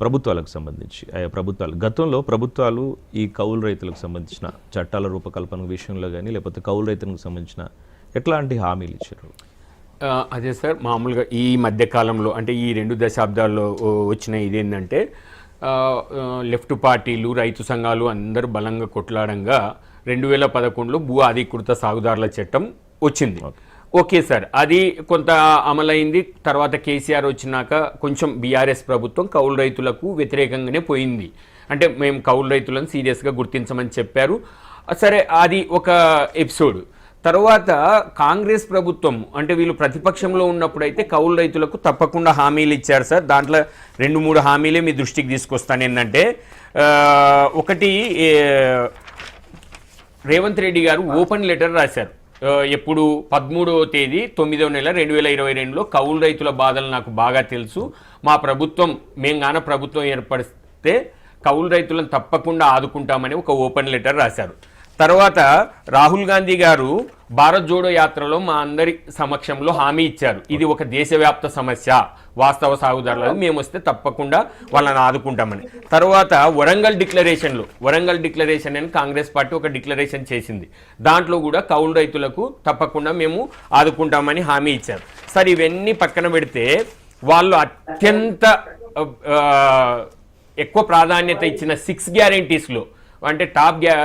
ప్రభుత్వాలకు సంబంధించి ఆయా ప్రభుత్వాలు గతంలో ప్రభుత్వాలు ఈ కౌలు రైతులకు సంబంధించిన చట్టాల రూపకల్పన విషయంలో కానీ లేకపోతే కౌలు రైతులకు సంబంధించిన ఎట్లాంటి హామీలు ఇచ్చారు? అదే సార్ మామూలుగా ఈ మధ్య కాలంలో అంటే ఈ రెండు దశాబ్దాల్లో వచ్చిన ఇదేంటంటే లెఫ్ట్ పార్టీలు రైతు సంఘాలు అందరూ బలంగా కొట్లాడంగా రెండు వేల పదకొండులో భూ అధికృత సాగుదారుల చట్టం వచ్చింది. Okay sir. అది కొంత అమలైంది. తర్వాత కేసీఆర్ వచ్చినాక కొంచెం బీఆర్ఎస్ ప్రభుత్వం కౌలు రైతులకు వ్యతిరేకంగానే పోయింది. అంటే మేము కౌలు రైతులను సీరియస్గా గుర్తించమని చెప్పారు. సరే అది ఒక ఎపిసోడ్. తర్వాత కాంగ్రెస్ ప్రభుత్వం అంటే వీళ్ళు ప్రతిపక్షంలో ఉన్నప్పుడైతే కౌలు రైతులకు తప్పకుండా హామీలు ఇచ్చారు సార్. దాంట్లో రెండు మూడు హామీలే మీ దృష్టికి తీసుకొస్తాను. ఏంటంటే ఒకటి రేవంత్ రెడ్డి గారు ఓపెన్ లెటర్ రాశారు. ఎప్పుడు పదమూడవ తేదీ తొమ్మిదవ నెల రెండు వేల ఇరవై రెండులో కౌలు రైతుల బాధలు నాకు బాగా తెలుసు. మా ప్రభుత్వం మేము గాన ప్రభుత్వం ఏర్పరిస్తే కౌలు రైతులను తప్పకుండా ఆదుకుంటామని ఒక ఓపెన్ లెటర్ రాశారు. తర్వాత రాహుల్ గాంధీ గారు భారత్ జోడో యాత్రలో మా అందరి సమక్షంలో హామీ ఇచ్చారు. ఇది ఒక దేశవ్యాప్త సమస్య. వాస్తవ సాగుదారులకు మేము వస్తే తప్పకుండా వాళ్ళని ఆదుకుంటామని. తర్వాత వరంగల్ డిక్లరేషన్లో. వరంగల్ డిక్లరేషన్ అని కాంగ్రెస్ పార్టీ ఒక డిక్లరేషన్ చేసింది. దాంట్లో కూడా కౌలు రైతులకు తప్పకుండా మేము ఆదుకుంటామని హామీ ఇచ్చారు. సరే ఇవన్నీ పక్కన పెడితే వాళ్ళు అత్యంత ఎక్కువ ప్రాధాన్యత ఇచ్చిన సిక్స్ గ్యారెంటీస్లో. అంటే టాప్ గ్యా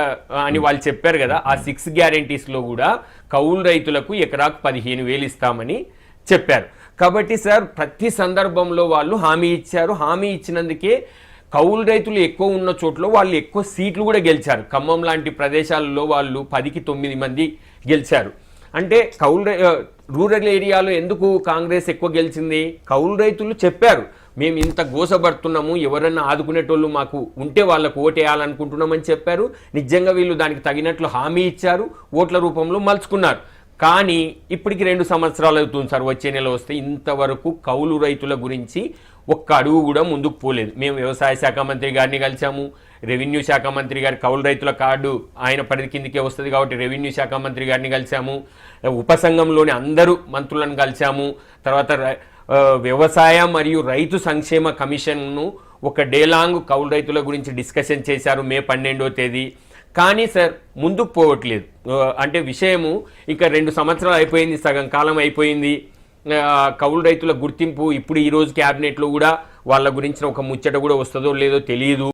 అని వాళ్ళు చెప్పారు కదా ఆ సిక్స్ గ్యారెంటీస్లో కూడా కౌలు రైతులకు ఎకరాకు పదిహేను వేలు ఇస్తామని చెప్పారు. కాబట్టి సార్ ప్రతి సందర్భంలో వాళ్ళు హామీ ఇచ్చారు. హామీ ఇచ్చినందుకే కౌలు రైతులు ఎక్కువ ఉన్న చోట్ల వాళ్ళు ఎక్కువ సీట్లు కూడా గెలిచారు. ఖమ్మం లాంటి ప్రదేశాలలో వాళ్ళు పదికి తొమ్మిది మంది గెలిచారు. అంటే కౌలు రూరల్ ఏరియాలో ఎందుకు కాంగ్రెస్ ఎక్కువ గెలిచింది? కౌలు రైతులు చెప్పారు. మేము ఇంత గోసపడుతున్నాము ఎవరన్నా ఆదుకునేటోళ్ళు మాకు ఉంటే వాళ్ళకు ఓటేయాలనుకుంటున్నామని చెప్పారు. నిజంగా వీళ్ళు దానికి తగినట్లు హామీ ఇచ్చారు ఓట్ల రూపంలో మలుచుకున్నారు. కానీ ఇప్పటికి రెండు సంవత్సరాలు అవుతుంది సార్ వచ్చే నెల వస్తే ఇంతవరకు కౌలు రైతుల గురించి ఒక్క అడుగు కూడా ముందుకు పోలేదు. మేము వ్యవసాయ శాఖ మంత్రి గారిని కలిసాము రెవెన్యూ శాఖ మంత్రి గారి కౌలు రైతుల కార్డు ఆయన పరిధి కిందకే వస్తుంది కాబట్టి రెవెన్యూ శాఖ మంత్రి గారిని కలిసాము ఉపసంఘంలోని అందరూ మంత్రులను కలిసాము తర్వాత వ్యవసాయ మరియు రైతు సంక్షేమ కమిషన్ను ఒక డేలాంగ్ కౌలు రైతుల గురించి డిస్కషన్ చేశారు మే పన్నెండో తేదీ. కానీ సార్ ముందుకు పోవట్లేదు. అంటే విషయము ఇక రెండు సంవత్సరాలు అయిపోయింది సగం కాలం అయిపోయింది. కౌలు రైతుల గుర్తింపు ఇప్పుడు ఈ రోజు క్యాబినెట్లో కూడా వాళ్ళ గురించిన ఒక ముచ్చట కూడా వస్తుందో లేదో తెలియదు